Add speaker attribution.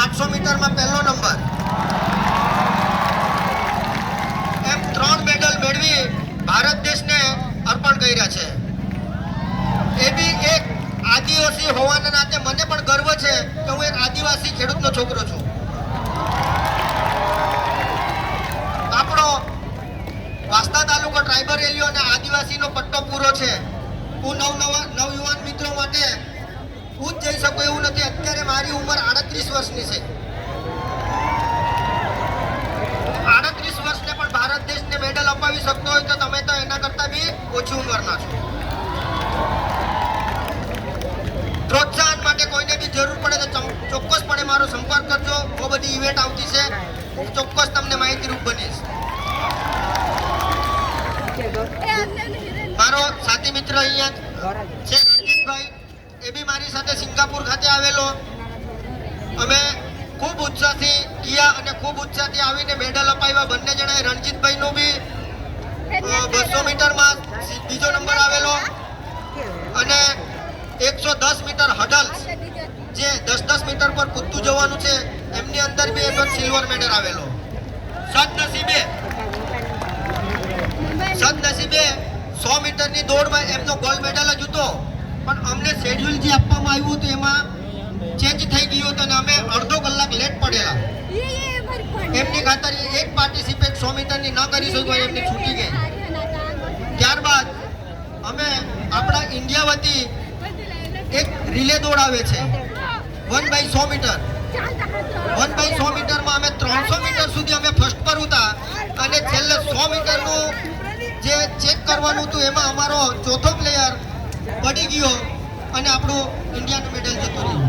Speaker 1: આઠસો મીટરમાં પહેલો નંબર. એમ ત્રણ મેડલ મેળવી ભારત દેશને અર્પણ કર્યા છે. એ બી એક આદિવાસી હોવાના નાતે મને પણ ગર્વ છે કે હું એક આદિવાસી ખેડૂતનો છોકરો છું. આપણો વાસ્તા તાલુકો ટ્રાઇબલ રેલીઓ અને આદિવાસીનો પટ્ટો પૂરો છે. હું નવ નવા નવયુવાન મિત્રો માટે હું જઈ શકું એવું નથી. અત્યારે મારી ઉંમર આડત્રીસ વર્ષની છે. આડત્રીસ વર્ષને પણ ભારત દેશને મેડલ અપાવી શકતો હોય તો તમે તો એના કરતા બી ઓછી ઉંમરના છો. પ્રોત્સાહન માટે કોઈને બી જરૂર પડે તો ચોક્કસપણે મારો સંપર્ક કરજો. બહુ બધી ઇવેન્ટ આવતી છે. હું ચોક્કસ તમને માહિતીરૂપ બનીશ. મારો સાથી મિત્ર અહીંયા છે રણજીતભાઈ. એ બી મારી સાથે સિંગાપુર ખાતે આવેલો. અમે ખૂબ ઉત્સાહથી ગયા અને ખૂબ ઉત્સાહથી આવીને મેડલ અપાવ્યા. બંને જણાએ રણજીતભાઈનો બી બસો મીટરમાં બીજો નંબર આવેલો અને એકસો દસ મીટર હડલ્સ જે દસ દસ મીટર પર કૂદતું જવાનું છે, એમની અંદર બી એનો સિલ્વર મેડલ આવેલો. સદનસીબે સદનસીબે સો મીટરની દોડમાં એમનો ગોલ્ડ મેડલ જ હતો. પણ અમને શેડ્યુલ જે આપવામાં આવ્યું હતું એમાં ચેન્જ થઈ ગયું હતું અને અમે અડધો કલાક લેટ પડેલા એમની ખાતર એક પાર્ટિસિપેટ સો મીટરની ન કરી શક્યો એમની છૂટી ગઈ. ત્યારબાદ અમે આપણા ઇન્ડિયા વતી એક રિલે દોડાવે છે. વન બાય સો મીટર. વન બાય સો મીટરમાં અમે ત્રણસો મીટર સુધી અમે ફર્સ્ટ પર હતા અને છેલ્લે સો મીટરનું જે ચેક કરવાનું હતું એમાં અમારો ચોથો પ્લેયર પડી ગયો અને આપણું ઇન્ડિયાનું મેડલ જતું રહ્યું.